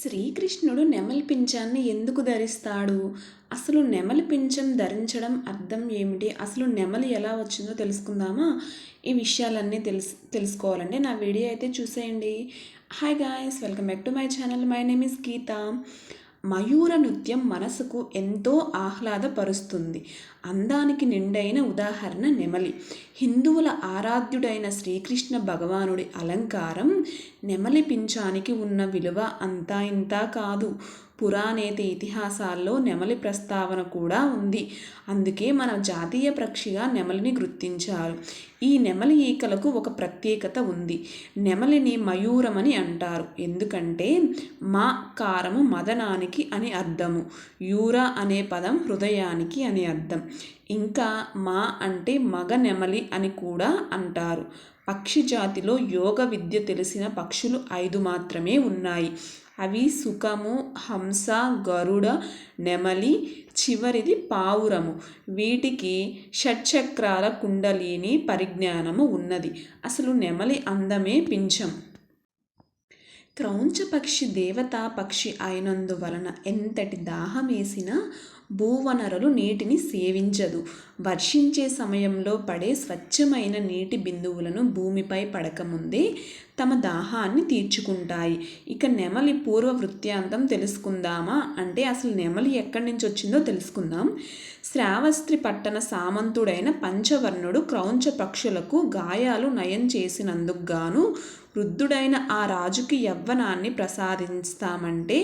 శ్రీకృష్ణుడు నెమలి పింఛాన్ని ఎందుకు ధరిస్తాడు? అసలు నెమలి పింఛం ధరించడం అర్థం ఏమిటి? అసలు నెమలి ఎలా వచ్చిందో తెలుసుకుందామా? ఈ విషయాలన్నీ తెలుసు తెలుసుకోవాలంటే నా వీడియో అయితే చూసేయండి. Hi guys welcome back to my channel my name is Geetha Mayura నృత్యం మనసుకు ఎంతో ఆహ్లాదపరుస్తుంది. అందానికి నిండైన ఉదాహరణ నెమలి. హిందువుల ఆరాధ్యుడైన శ్రీకృష్ణ భగవానుడి అలంకారం నెమలి పింఛానికి ఉన్న విలువ అంతా ఇంతా కాదు. పురాణేత ఇతిహాసాల్లో నెమలి ప్రస్తావన కూడా ఉంది. అందుకే మన జాతీయ పక్షిగా నెమలిని గుర్తించారు. ఈ నెమలి ఈకలకు ఒక ప్రత్యేకత ఉంది. నెమలిని మయూరమని అంటారు. ఎందుకంటే మా కారము మదనానికి అని అర్థము. యూర అనే పదం హృదయానికి అని అర్థం. ఇంకా మా అంటే మగ నెమలి అని కూడా అంటారు. పక్షి జాతిలో యోగ విద్య తెలిసిన పక్షులు ఐదు మాత్రమే ఉన్నాయి. అవి సుఖము హంస గరుడ నెమలి చివరిది పావురము. వీటికి షట్చక్రాల కుండలిని పరిజ్ఞానము ఉన్నది. అసలు నెమలి అందమే పింఛం. క్రౌంచ పక్షి దేవతా పక్షి అయినందువలన ఎంతటి దాహమేసినా భూవనరులు నీటిని సేవించదు. వర్షించే సమయంలో పడే స్వచ్ఛమైన నీటి బిందువులను భూమిపై పడకముందే తమ దాహాన్ని తీర్చుకుంటాయి. ఇక నెమలి పూర్వ వృత్తాంతం తెలుసుకుందామా? అంటే అసలు నెమలి ఎక్కడి నుంచి వచ్చిందో తెలుసుకుందాం. శ్రావస్త్రి పట్టణ సామంతుడైన పంచవర్ణుడు క్రౌంచ పక్షులకు గాయాలు నయం చేసినందుకు గాను వృద్ధుడైన ఆ రాజుకి యవ్వనాన్ని ప్రసాదిస్తామంటే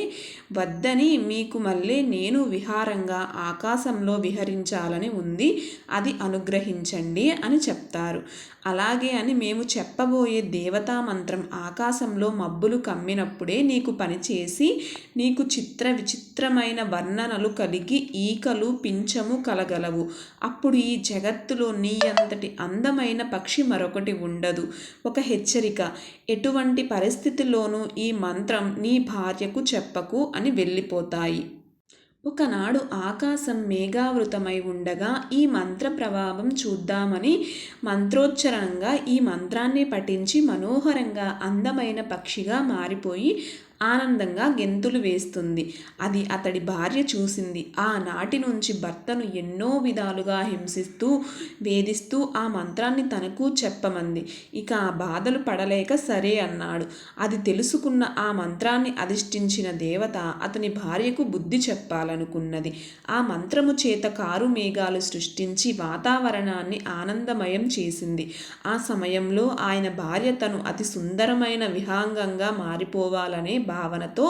వద్దని మీకు మళ్ళీ నేను విహారంగా ఆకాశంలో విహరించాలని ఉంది అది అనుగ్రహించండి అని చెప్తారు. అలాగే అని మేము చెప్పబోయే దేవతా మంత్రం ఆకాశంలో మబ్బులు కమ్మినప్పుడే నీకు పనిచేసి నీకు చిత్ర విచిత్రమైన వర్ణనలు కలిగి ఈకలు పింఛము కలగలవు. అప్పుడు ఈ జగత్తులో నీ అంతటి అందమైన పక్షి మరొకటి ఉండదు. ఒక హెచ్చరిక ఎటువంటి పరిస్థితిలోనూ ఈ మంత్రం నీ భార్యకు చెప్పకు అని వెళ్ళిపోతాయి. ఒకనాడు ఆకాశం మేఘావృతమై ఉండగా ఈ మంత్ర ప్రభావం చూద్దామని మంత్రోచ్చరణంగా ఈ మంత్రాన్ని పఠించి మనోహరంగా అందమైన పక్షిగా మారిపోయి ఆనందంగా గెంతులు వేస్తుంది. అది అతడి భార్య చూసింది. ఆనాటి నుంచి భర్తను ఎన్నో విధాలుగా హింసిస్తూ వేధిస్తూ ఆ మంత్రాన్ని తనకు చెప్పమంది. ఇక ఆ బాధలు పడలేక సరే అన్నాడు. అది తెలుసుకున్న ఆ మంత్రాన్ని అధిష్ఠించిన దేవత అతని భార్యకు బుద్ధి చెప్పాలనుకున్నది. ఆ మంత్రము చేత కారు మేఘాలు సృష్టించి వాతావరణాన్ని ఆనందమయం చేసింది. ఆ సమయంలో ఆయన భార్య తను అతి సుందరమైన విహాంగంగా మారిపోవాలనే భావనతో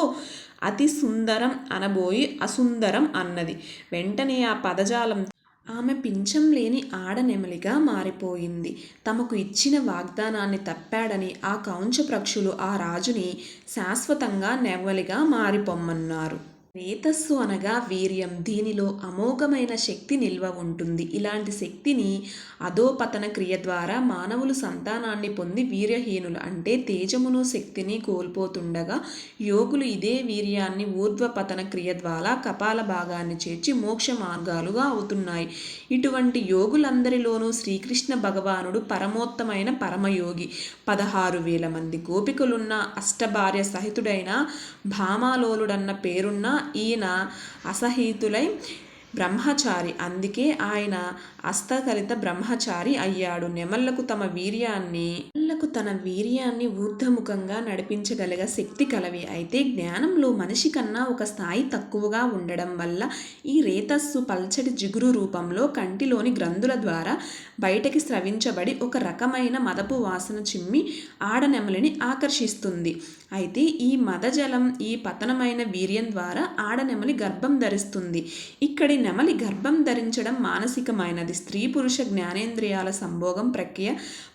అతి సుందరం అనబోయి అసుందరం అన్నది. వెంటనే ఆ పదజాలం ఆమె పింఛం లేని ఆడనెమలిగా మారిపోయింది. తమకు ఇచ్చిన వాగ్దానాన్ని తప్పాడని ఆ కౌంచ పక్షులు ఆ రాజుని శాశ్వతంగా నెమలిగా మారిపోమ్మన్నారు. రేతస్సు అనగా వీర్యం. దీనిలో అమోఘమైన శక్తి నిల్వ ఉంటుంది. ఇలాంటి శక్తిని అధోపతన క్రియ ద్వారా మానవులు సంతానాన్ని పొంది వీర్యహీనులు అంటే తేజమును శక్తిని కోల్పోతుండగా యోగులు ఇదే వీర్యాన్ని ఊర్ధ్వపతన క్రియ ద్వారా కపాల భాగాన్ని చేర్చి మోక్ష మార్గాలుగా అవుతున్నాయి. ఇటువంటి యోగులందరిలోనూ శ్రీకృష్ణ భగవానుడు పరమోత్తమైన పరమయోగి. పదహారు వేల మంది గోపికలున్న అష్టభార్య సహితుడైన భామాలోలుడన్న పేరున్న ఈయన అసహితులై బ్రహ్మచారి. అందుకే ఆయన అస్తకలిత బ్రహ్మచారి అయ్యాడు. నెమళ్ళకు తమ వీర్యాన్ని నెమళ్ళకు తన వీర్యాన్ని ఊర్ధముఖంగా నడిపించగలిగే శక్తి కలవి. అయితే జ్ఞానంలో మనిషి కన్నా ఒక స్థాయి తక్కువగా ఉండడం వల్ల ఈ రేతస్సు పల్చటి జిగురు రూపంలో కంటిలోని గ్రంథుల ద్వారా బయటకి స్రవించబడి ఒక రకమైన మదపు వాసన చిమ్మి ఆడనెమలిని ఆకర్షిస్తుంది. అయితే ఈ మదజలం ఈ పతనమైన వీర్యం ద్వారా ఆడనెమలి గర్భం ధరిస్తుంది. ఇక్కడి నెమలి గర్భం ధరించడం మానసికమైనది. స్త్రీ పురుష జ్ఞానేంద్రియాల సంభోగం ప్రక్రియ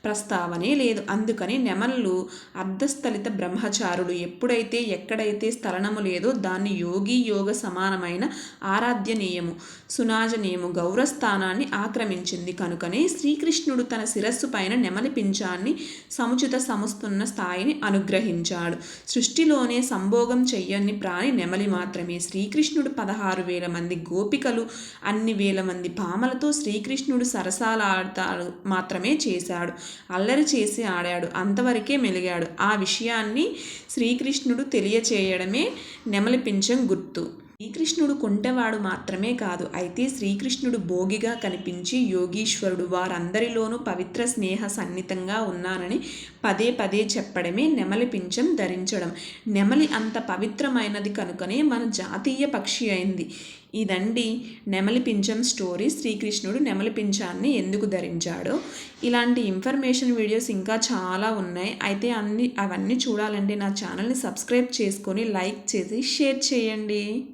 ప్రస్తావనే లేదు. అందుకని నెమళ్ళు అర్ధస్థలిత బ్రహ్మచారుడు ఎప్పుడైతే ఎక్కడైతే స్థలనము లేదో దాన్ని యోగి యోగ సమానమైన ఆరాధ్యనీయము సునాజనీయము గౌరవస్థానాన్ని ఆక్రమించింది. కనుకనే శ్రీకృష్ణుడు తన శిరస్సు పైన నెమలి పింఛాన్ని సముచిత సముస్తున్న స్థాయిని అనుగ్రహించాడు. సృష్టిలోనే సంభోగం చెయ్యని ప్రాణి నెమలి మాత్రమే. శ్రీకృష్ణుడు పదహారు వేల మంది గోపికలు అసలు అన్ని వేల మంది. భామలతో శ్రీకృష్ణుడు సరసాల ఆడతాడు మాత్రమే చేశాడు. అల్లరి చేసి ఆడాడు. అంతవరకే మెలిగాడు. ఆ విషయాన్ని శ్రీకృష్ణుడు తెలియచేయడమే నెమలిపించం గుర్తు. శ్రీకృష్ణుడు కొంటెవాడు మాత్రమే కాదు. అయితే శ్రీకృష్ణుడు భోగిగా కనిపించి యోగీశ్వరుడు వారందరిలోనూ పవిత్ర స్నేహ సన్నిహితంగా ఉన్నానని పదే పదే చెప్పడమే నెమలి పింఛం ధరించడం. నెమలి అంత పవిత్రమైనది కనుకనే మన జాతీయ పక్షి అయింది. ఇదండి నెమలి పింఛం స్టోరీ శ్రీకృష్ణుడు నెమలి పింఛాన్ని ఎందుకు ధరించాడో. ఇలాంటి ఇన్ఫర్మేషన్ వీడియోస్ ఇంకా చాలా ఉన్నాయి. అయితే అన్ని అవన్నీ చూడాలంటే నా ఛానల్ని సబ్స్క్రైబ్ చేసుకొని లైక్ చేసి షేర్ చేయండి.